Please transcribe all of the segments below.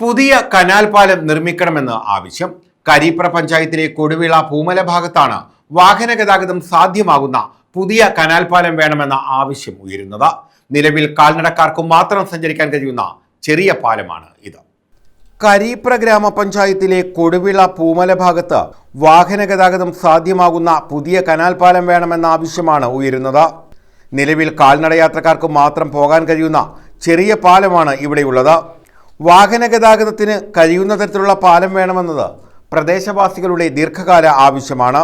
പുതിയ കനാൽ പാലം നിർമ്മിക്കണമെന്ന ആവശ്യം. കരീപ്ര പഞ്ചായത്തിലെ കൊടുവിള പൂമല ഭാഗത്താണ് വാഹന ഗതാഗതം സാധ്യമാകുന്ന പുതിയ കനാൽ പാലം വേണമെന്ന ആവശ്യം ഉയരുന്നത്. നിലവിൽ കാൽനടക്കാർക്കും മാത്രം സഞ്ചരിക്കാൻ കഴിയുന്ന ചെറിയ പാലമാണ് ഇത്. കരീപ്ര ഗ്രാമപഞ്ചായത്തിലെ കൊടുവിള പൂമല ഭാഗത്ത് വാഹന ഗതാഗതം സാധ്യമാകുന്ന പുതിയ കനാൽ പാലം വേണമെന്ന ആവശ്യമാണ് ഉയരുന്നത്. നിലവിൽ കാൽനടയാത്രക്കാർക്ക് മാത്രം പോകാൻ കഴിയുന്ന ചെറിയ പാലമാണ് ഇവിടെയുള്ളത്. വാഹന ഗതാഗതത്തിന് കഴിയുന്ന തരത്തിലുള്ള പാലം വേണമെന്നത് പ്രദേശവാസികളുടെ ദീർഘകാല ആവശ്യമാണ്.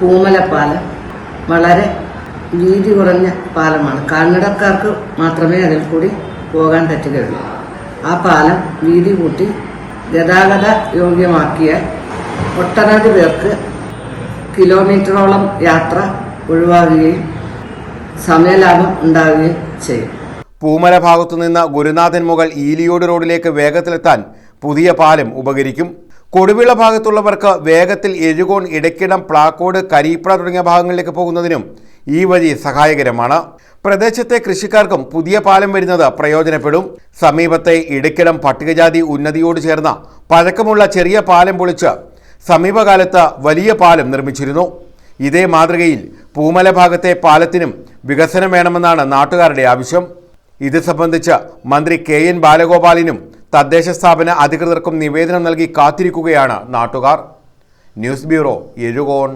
പൂമലപ്പാലം വളരെ വീതി കുറഞ്ഞ പാലമാണ്. കാൽനടക്കാർക്ക് മാത്രമേ അതിൽ കൂടി പോകാൻ പറ്റുകയുള്ളൂ. ആ പാലം വീതി കൂട്ടി ഗതാഗത യോഗ്യമാക്കിയാൽ ഒട്ടനവധി പേർക്ക് കിലോമീറ്ററോളം യാത്ര ഒഴിവാകുകയും സമയലാഭം ഉണ്ടാവുകയും ചെയ്യും. പൂമല ഭാഗത്തു നിന്ന് ഗുരുനാഥൻ മുകൾ ഈലിയോട് റോഡിലേക്ക് വേഗത്തിലെത്താൻ പുതിയ പാലം ഉപകരിക്കും. കൊടുവിള ഭാഗത്തുള്ളവർക്ക് വേഗത്തിൽ എഴുകോൺ ഇടയ്ക്കിടം പ്ലാക്കോട് കരീപ്ര തുടങ്ങിയ ഭാഗങ്ങളിലേക്ക് പോകുന്നതിനും ഈ വഴി സഹായകരമാണ്. പ്രദേശത്തെ കൃഷിക്കാർക്കും പുതിയ പാലം വരുന്നത് പ്രയോജനപ്പെടും. സമീപത്തെ ഇടയ്ക്കിടം പട്ടികജാതി ഉന്നതിയോട് ചേർന്ന പഴക്കമുള്ള ചെറിയ പാലം പൊളിച്ച് സമീപകാലത്ത് വലിയ പാലം നിർമ്മിച്ചിരുന്നു. ഇതേ മാതൃകയിൽ പൂമല ഭാഗത്തെ പാലത്തിനും വികസനം വേണമെന്നാണ് നാട്ടുകാരുടെ ആവശ്യം. ഇത് സംബന്ധിച്ച് മന്ത്രി കെ എൻ ബാലഗോപാലിനും തദ്ദേശ സ്ഥാപന അധികൃതർക്കും നിവേദനം നൽകി കാത്തിരിക്കുകയാണ് നാട്ടുകാർ. News bureau Ezhukone.